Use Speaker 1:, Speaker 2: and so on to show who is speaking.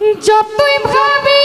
Speaker 1: যতই ভাবি